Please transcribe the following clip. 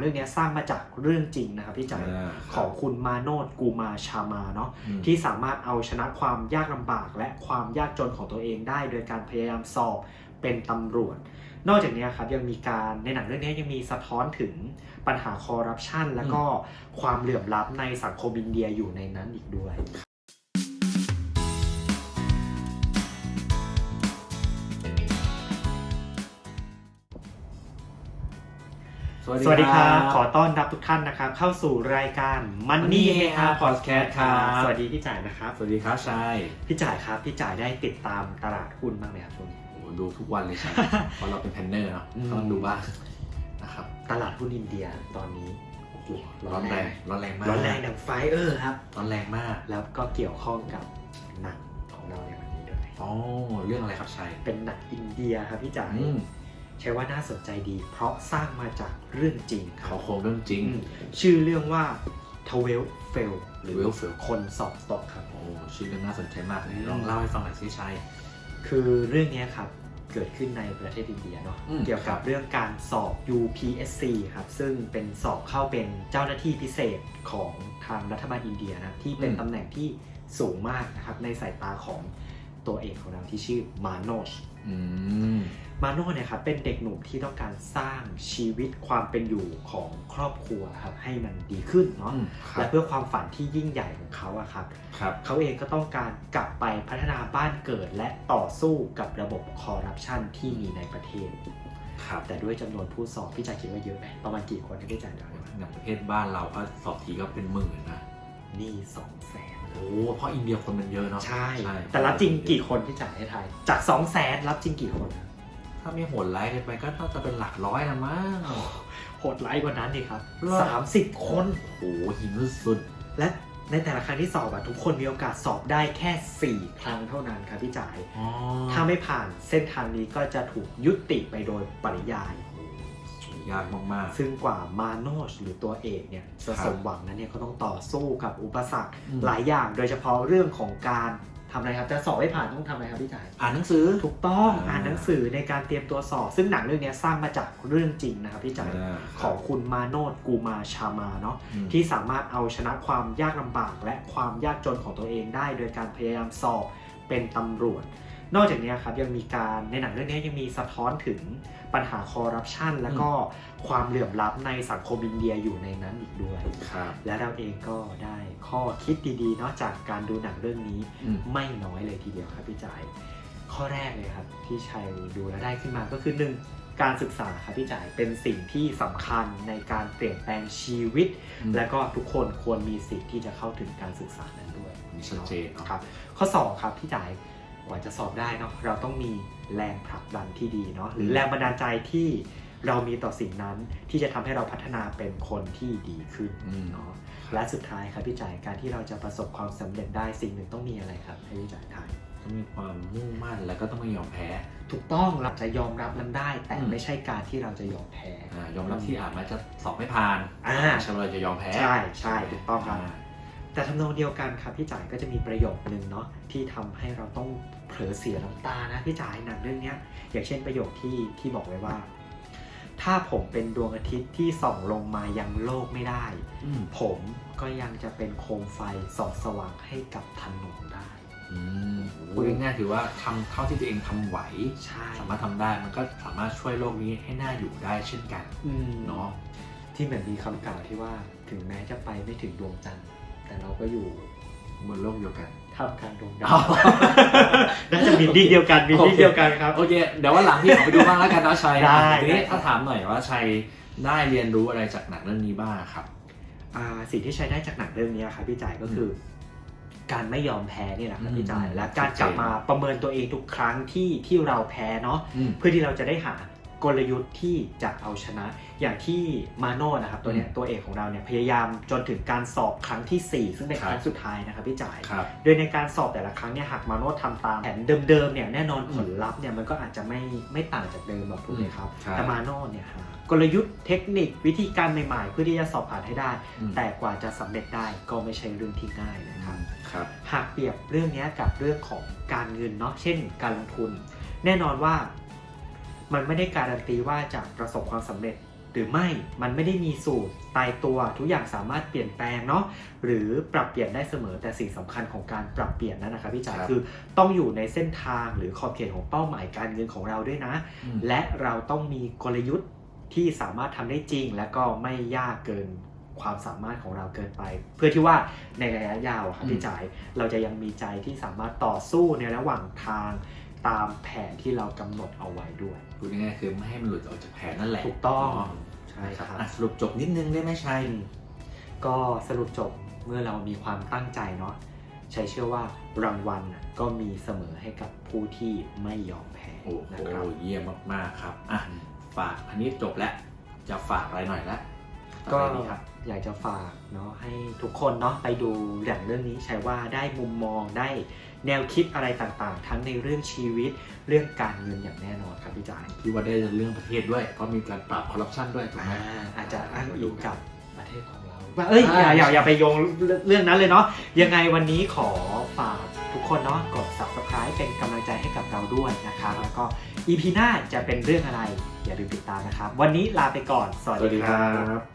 เรื่องนี้สร้างมาจากเรื่องจริงนะครับพี่จ๋าอ่าของคุณมาโนดกูมาชามาเนาะอืมที่สามารถเอาชนะความยากลำบากและความยากจนของตัวเองได้ โดยการพยายามสอบเป็นตำรวจ นอกจากนี้ครับยังมีการในหนังเรื่องนี้ยังมีสะท้อนถึงปัญหาคอร์รัปชัน และก็ความเหลื่อมล้ำในสังคมอินเดียอยู่ในนั้นอีกด้วย สวัสดีครับ ขอต้อนรับทุกท่านนะครับ เข้าสู่รายการ Money เฮฮา Podcast ครับ สวัสดีพี่จ่ายนะครับ สวัสดีครับชายพี่จ่ายครับ พี่จ่ายได้ติดตามตลาดหุ้นบ้างไหมครับช่วงนี้ โอ้โหดูทุกวันเลยใช่เพราะเราเป็นแพนเนอร์เนาะอืมก็ต้องดูบ้างนะครับตลาดหุ้นอินเดียตอนนี้โอ้โหร้อนแรงร้อนแรงมากร้อนแรงดังไฟเออร์ครับ ร้อนแรงมากแล้วก็เกี่ยวข้องกับหนังของเราในวันนี้ด้วย อ๋อเรื่องอะไรครับชายเป็นหนังอินเดียครับพี่จ่ายอืม ใช้ว่าน่าสนใจดี เพราะสร้างมาจากเรื่องจริงครัเขาบโครงเรื่องจริง อืมชื่อเรื่องว่า t w e l f a i l หรือ Twelve Fail คนสอบตกครับ โอ้ชื่อเรื่องน่าสนใจมากเลยอืมลองเล่าให้ฟังหน่อยสิชายคือเรื่องนี้ครับเกิดขึ้นในประเทศอินเดียเนาะอืมเกี่ยวกับเรื่องการสอบ UPSC ครับซึ่งเป็นสอบเข้าเป็นเจ้าหน้าที่พิเศษของทางรัฐบาลอินเดียนะที่เป็นตำแหน่งที่สูงมากนะครับในสายตาของตัวเอกของเราที่ชื่อมาโนช อืม มาโน่เนี่ยครับเป็นเด็กหนุ่มที่ต้องการสร้างชีวิตความเป็นอยู่ของครอบครัวครับให้มันดีขึ้นเนาะอืมครัและบเพื่อความฝันที่ยิ่งใหญ่ของเขาอะครับครับ เขาเองก็ต้องการกลับไปพัฒนาบ้านเกิด และต่อสู้กับระบบคอร์รัปชันที่มีในประเทศ ครับแต่ด้วยจำนวนผู้สอบพี่จ่ายคิดว่าเยอะไหมประมาณกี่คนที่พี่จ่ายได้ในประเทศบ้านเราก็สอบทีก็เป็นหมื่นนะนี่สองแสนโอ้เพราะอินเดียคนมันเยอะเนาะ ใช่ ใช่ แต่รับจริงกี่คนพี่จ่ายให้ไทย จากสองแสนรับจริงกี่คนครับ ถ้าไม่โหดร้ายเกินไปก็น่าจะเป็นหลักร้อยละมั้งโหดร้ายกว่านั้นดิครับเหรอสามสิบคน โอ้โหหินสุด และในแต่ละครั้งที่สอบอะทุกคนมีโอกาสสอบได้แค่ 4 ครั้งเท่านั้นครับพี่จ่ายๆอ๋อถ้าไม่ผ่านเส้นทางนี้ก็จะถูกยุติไปโดยปริยาย ยากมากซึ่งกว่ามาโนชหรือตัวเอกเนี่ยจะครับสมหวังนั้นเนี่ยก็ต้องต่อสู้กับอุปสรรคอืมหลายอย่าง โดยเฉพาะเรื่องของการ ทำอะไรครับจะสอบให้ผ่านต้องทำอะไรครับพี่จ่ายๆอ่านหนังสือ ถูกต้องอ่า อ่านหนังสือในการเตรียมตัวสอบ ซึ่งหนังเรื่องนี้สร้างมาจากเรื่องจริงนะครับพี่จ่ายาของคุณมาโนดกูมาชามาเนาะ อืม ที่สามารถเอาชนะความยากลำบากและความยากจนของตัวเองได้ โดยการพยายามสอบเป็นตำรวจ นอกจากนี้ครับยังมีการในหนังเรื่องนี้ยังมีสะท้อนถึงปัญหาคอร์รัปชันและก็ความเหลื่อมล้ำในสังคมอินเดียอยู่ในนั้นอีกด้วยครับและเราเองก็ได้ข้อคิดดีๆเนอกจากการดูหนังเรื่องนี้อืมไม่น้อยเลยทีเดียวครับพี่จ่ายข้อแรกเลยครับที่ชัยดูแล้วได้ขึ้นมาก็คือหนึ่งการศึกษาครับพี่จ่ายเป็นสิ่งที่สำคัญในการเปลี่ยนแปลงชีวิตอืมและก็ทุกคนควรมีสิทธิ์ที่จะเข้าถึงการศึกษานั้นด้วยอันนี้ชัดเจนเนอะครับ ข้อ 2 ครับพี่จ่าย กว่าจะสอบได้เนาะเราต้องมีแรงผลักดันที่ดีเนาะหรือแรงบันดาลใจที่เรามีต่อสิ่งนั้นที่จะทำให้เราพัฒนาเป็นคนที่ดีขึ้นอืมเนาะและสุดท้ายครับพี่จ่ายการที่เราจะประสบความสำเร็จได้สิ่งหนึ่งต้องมีอะไรครับให้พี่จ่ายทายต้องมีความมุ่งมั่นแล้วก็ต้องไม่ยอมแพ้ ถูกต้องเราจะยอมรับมันได้ แต่อืมไม่ใช่การที่เราจะยอมแพ้อ่ายอมรับที่อาจมาจะสอบไม่ผ่านอ่าใช่ว่าเราจะยอมแพ้ใช่ใช่ถูกต้องครับา แต่ทำนองเดียวกันครับพี่จ่ายก็จะมีประโยคนึงเนาะที่ทำให้เราต้องเผลอเสียน้ำตานะพี่จ่ายหนังเรื่องเนี้ยอย่างเช่นประโยคที่ที่บอกไว้ว่า ถ้าผมเป็นดวงอาทิตย์ที่ส่องลงมายังโลกไม่ได้อืมผมก็ยังจะเป็นโคมไฟส่องสว่างให้กับถนนได้อืมพูดง่ายๆถือว่าทำเท่าที่ตัวเองทำไหวใช่สามารถทำได้มันก็สามารถช่วยโลกนี้ให้น่าอยู่ได้เช่นกันอืมเนาะที่เหมือนมีคำกล่าวที่ว่าถึงแม้จะไปไม่ถึงดวงจันทร์ แต่เราก็อยู่บนโลกเดียวกัน ท่ามกลางดวงดาว น่าจะมีดีเดียวกันมีดีเดียวกันครับ โอเค เดี๋ยววันหลังพี่ขอไปดูบ้างแล้วกันเนาะชัยได้ ทีนี้ได้ครับถ้าถามหน่อยว่าชัยได้เรียนรู้อะไรจากหนังเรื่องนี้บ้างครับ อ่าสิ่งที่ใช้ได้จากหนังเรื่องนี้ครับพี่จ่ายก็คืออการไม่ยอมแพ้นี่แหละครับพี่จ่ายอืมและการกลับมาประเมินตัวเองทุกครั้งที่ที่เราแพ้เนาะอืมเพื่อที่เราจะได้หา กลยุทธ์ที่จะเอาชนะ อย่างที่มาโน่นะครับตัวเนี้ยอืมตัวเอกของเราเนี่ยพยายามจนถึงการสอบครั้งทีสี่4 ซึ่งเป็นครับครั้งสุดท้ายนะครับพี่จ่าย ครับ โดยในการสอบแต่ละครั้งเนี่ยหากมาโน่ทำตามแผนเดิมๆเนี่ยแน่นอนผลลัพธ์เนี่ยมันก็อาจจะไม่ไม่ต่างจากเดิมหรอกถูกไหมครับ ครับแต่มาโน่เนี่ยหากลยุทธ์เทคนิควิธีการใหม่ๆ เพื่อที่จะสอบผ่านให้ได้ อืม แต่กว่าจะสำเร็จได้ก็ไม่ใช่เรื่องที่ง่ายนะครับ ครับ หากเปรียบเรื่องนี้กับเรื่องของการเงินเนาะเช่น การลงทุน แน่นอนว่า มันไม่ได้การันตีว่าจะประสบความสำเร็จ หรือไม่มันไม่ได้มีสูตรตายตัวทุกอย่างสามารถเปลี่ยนแปลงเนาะหรือปรับเปลี่ยนได้เสมอแต่สิ่งสำคัญของการปรับเปลี่ยนนั้นนะครับพี่จ๋าครับคือต้องอยู่ในเส้นทางหรือขอบเขตของเป้าหมายการเงินของเราด้วยนะอืมและเราต้องมีกลยุทธ์ที่สามารถทำได้จริง และก็ไม่ยากเกินความสามารถของเราเกินไป เพื่อที่ว่าในระยะยาวอะครับพี่จ๋ายเราจะยังมีใจที่สามารถต่อสู้ในระหว่างทาง ตามแผนที่เรากำหนดเอาไว้ด้วย พูดง่ายๆคือไม่ให้มันหลุดออกจากแผนนั่นแหละถูกต้องเนาะใช่ครับ อะสรุปจบนิดนึงได้ไหมชัย ก็สรุปจบเมื่อเรามีความตั้งใจเนาะใช้เชื่อว่ารางวัลน่ะก็มีเสมอให้กับผู้ที่ไม่ยอมแพ้โอ้โหนะครับ เยี่ยมมากๆครับ อะ ฝากอันนี้จบแล้ว จะฝากอะไรหน่อยละก็ต่อไปนี้ครับ อยากจะฝากเนาะให้ทุกคนเนาะไปดูอย่างเรื่องนี้ใช้ว่าได้มุมมองได้ แนวคิดอะไรต่างๆ ทั้งในเรื่องชีวิตเรื่องการเงินอย่างแน่นอนครับพี่จ๋ายพี่ว่าได้เรื่องประเทศด้วย เพราะมีการปราบคอร์รัปชันด้วยถูกไหมอ่าอาจจะอ้างอิงกับประเทศของเราว่าเอ้ยอย่าอย่าอย่าไปโยงเรื่องนั้นเลยเนาะยังไงวันนี้ขอฝากทุกคนเนาะกด subscribe เป็นกำลังใจให้กับเราด้วยนะครับแล้วก็ EP หน้าจะเป็นเรื่องอะไรอย่าลืมติดตามนะครับ วันนี้ลาไปก่อน สวัสสวัสดีดีคครัรับบ